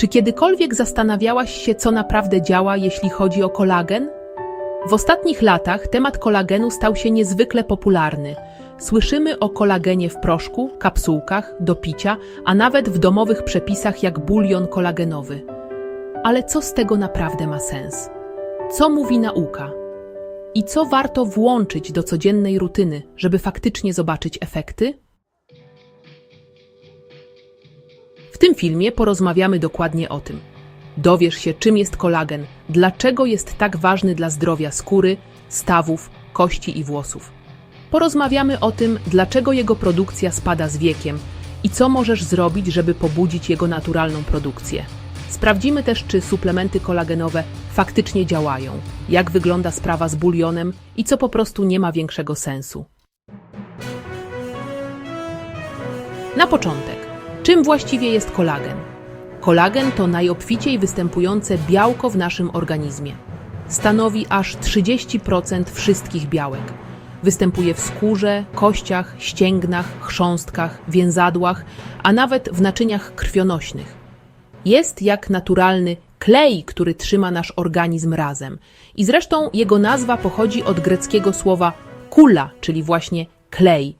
Czy kiedykolwiek zastanawiałaś się, co naprawdę działa, jeśli chodzi o kolagen? W ostatnich latach temat kolagenu stał się niezwykle popularny. Słyszymy o kolagenie w proszku, kapsułkach, do picia, a nawet w domowych przepisach jak bulion kolagenowy. Ale co z tego naprawdę ma sens? Co mówi nauka? I co warto włączyć do codziennej rutyny, żeby faktycznie zobaczyć efekty? Tym filmie porozmawiamy dokładnie o tym. Dowiesz się, czym jest kolagen, dlaczego jest tak ważny dla zdrowia skóry, stawów, kości i włosów. Porozmawiamy o tym, dlaczego jego produkcja spada z wiekiem i co możesz zrobić, żeby pobudzić jego naturalną produkcję. Sprawdzimy też, czy suplementy kolagenowe faktycznie działają, jak wygląda sprawa z bulionem i co po prostu nie ma większego sensu. Na początek, czym właściwie jest kolagen? Kolagen to najobficiej występujące białko w naszym organizmie. Stanowi aż 30% wszystkich białek. Występuje w skórze, kościach, ścięgnach, chrząstkach, więzadłach, a nawet w naczyniach krwionośnych. Jest jak naturalny klej, który trzyma nasz organizm razem. I zresztą jego nazwa pochodzi od greckiego słowa kula, czyli właśnie klej.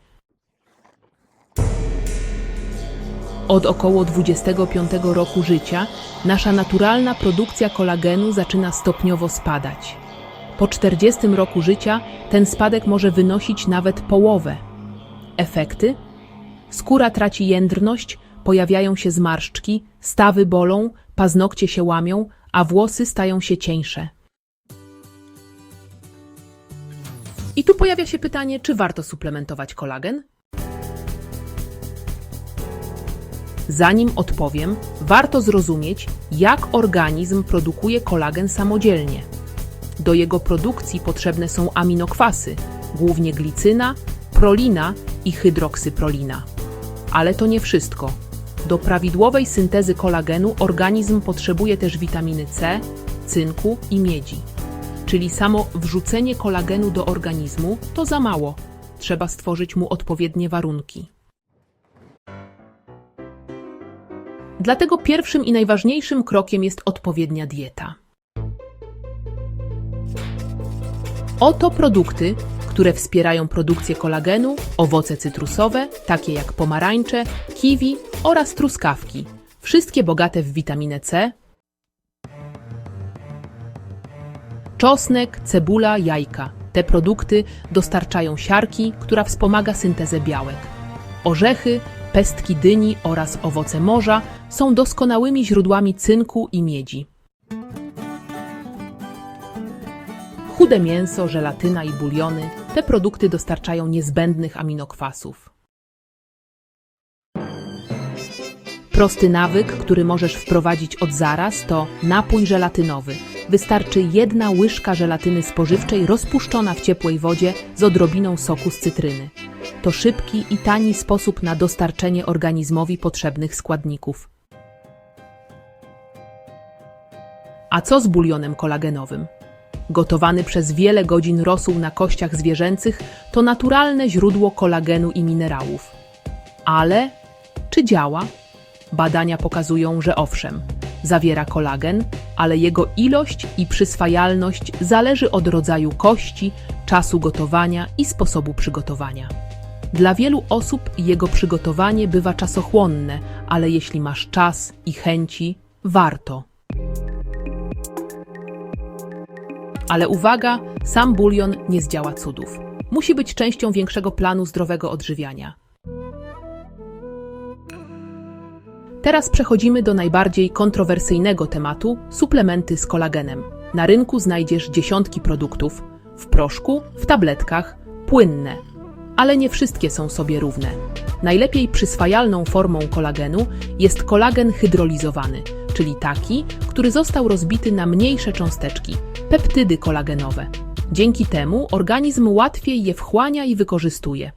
Od około 25 roku życia nasza naturalna produkcja kolagenu zaczyna stopniowo spadać. Po 40 roku życia ten spadek może wynosić nawet połowę. Efekty? Skóra traci jędrność, pojawiają się zmarszczki, stawy bolą, paznokcie się łamią, a włosy stają się cieńsze. I tu pojawia się pytanie, czy warto suplementować kolagen? Zanim odpowiem, warto zrozumieć, jak organizm produkuje kolagen samodzielnie. Do jego produkcji potrzebne są aminokwasy, głównie glicyna, prolina i hydroksyprolina. Ale to nie wszystko. Do prawidłowej syntezy kolagenu organizm potrzebuje też witaminy C, cynku i miedzi. Czyli samo wrzucenie kolagenu do organizmu to za mało. Trzeba stworzyć mu odpowiednie warunki. Dlatego pierwszym i najważniejszym krokiem jest odpowiednia dieta. Oto produkty, które wspierają produkcję kolagenu, owoce cytrusowe, takie jak pomarańcze, kiwi oraz truskawki, wszystkie bogate w witaminę C, czosnek, cebula, jajka. Te produkty dostarczają siarki, która wspomaga syntezę białek. Orzechy, pestki dyni oraz owoce morza są doskonałymi źródłami cynku i miedzi. Chude mięso, żelatyna i buliony te produkty dostarczają niezbędnych aminokwasów. Prosty nawyk, który możesz wprowadzić od zaraz, to napój żelatynowy. Wystarczy jedna łyżka żelatyny spożywczej rozpuszczona w ciepłej wodzie z odrobiną soku z cytryny. To szybki i tani sposób na dostarczenie organizmowi potrzebnych składników. A co z bulionem kolagenowym? Gotowany przez wiele godzin rosół na kościach zwierzęcych to naturalne źródło kolagenu i minerałów. Ale czy działa? Badania pokazują, że owszem, zawiera kolagen, ale jego ilość i przyswajalność zależy od rodzaju kości, czasu gotowania i sposobu przygotowania. Dla wielu osób jego przygotowanie bywa czasochłonne, ale jeśli masz czas i chęci, warto. Ale uwaga, sam bulion nie zdziała cudów. Musi być częścią większego planu zdrowego odżywiania. Teraz przechodzimy do najbardziej kontrowersyjnego tematu suplementy z kolagenem. Na rynku znajdziesz dziesiątki produktów w proszku, w tabletkach, płynne, ale nie wszystkie są sobie równe. Najlepiej przyswajalną formą kolagenu jest kolagen hydrolizowany, czyli taki, który został rozbity na mniejsze cząsteczki peptydy kolagenowe. Dzięki temu organizm łatwiej je wchłania i wykorzystuje.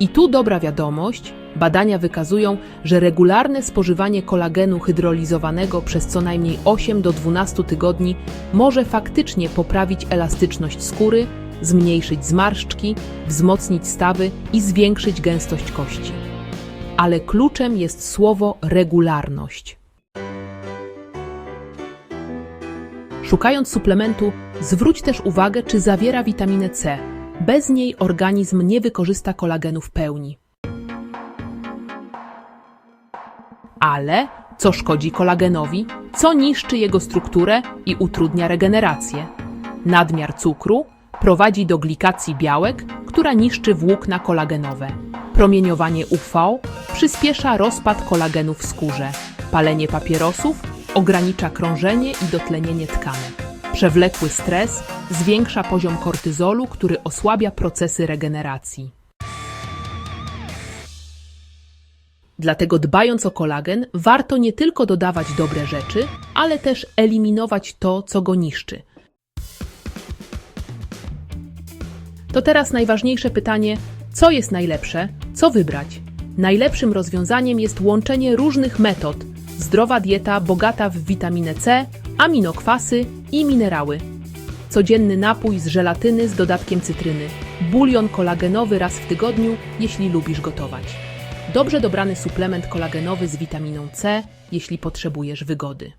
I tu dobra wiadomość, badania wykazują, że regularne spożywanie kolagenu hydrolizowanego przez co najmniej 8 do 12 tygodni może faktycznie poprawić elastyczność skóry, zmniejszyć zmarszczki, wzmocnić stawy i zwiększyć gęstość kości. ale kluczem jest słowo regularność. Szukając suplementu, zwróć też uwagę, czy zawiera witaminę C. Bez niej organizm nie wykorzysta kolagenu w pełni. Ale co szkodzi kolagenowi, co niszczy jego strukturę i utrudnia regenerację? Nadmiar cukru prowadzi do glikacji białek, która niszczy włókna kolagenowe. Promieniowanie UV przyspiesza rozpad kolagenu w skórze. Palenie papierosów ogranicza krążenie i dotlenienie tkanek. Przewlekły stres zwiększa poziom kortyzolu, który osłabia procesy regeneracji. Dlatego dbając o kolagen, warto nie tylko dodawać dobre rzeczy, ale też eliminować to, co go niszczy. To teraz najważniejsze pytanie: co jest najlepsze, co wybrać? Najlepszym rozwiązaniem jest łączenie różnych metod: zdrowa dieta bogata w witaminę C, aminokwasy i minerały. Codzienny napój z żelatyny z dodatkiem cytryny, bulion kolagenowy raz w tygodniu, jeśli lubisz gotować. Dobrze dobrany suplement kolagenowy z witaminą C, jeśli potrzebujesz wygody.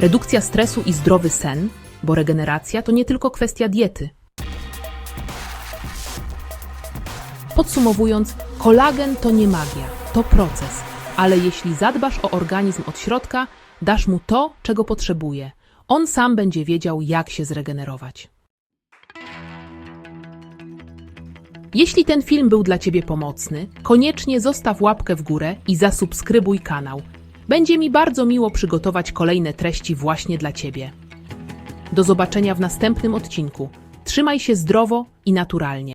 Redukcja stresu i zdrowy sen, bo regeneracja to nie tylko kwestia diety. Podsumowując, kolagen to nie magia, to proces, ale jeśli zadbasz o organizm od środka, dasz mu to, czego potrzebuje. On sam będzie wiedział, jak się zregenerować. Jeśli ten film był dla Ciebie pomocny, koniecznie zostaw łapkę w górę i zasubskrybuj kanał. Będzie mi bardzo miło przygotować kolejne treści właśnie dla Ciebie. Do zobaczenia w następnym odcinku. Trzymaj się zdrowo i naturalnie.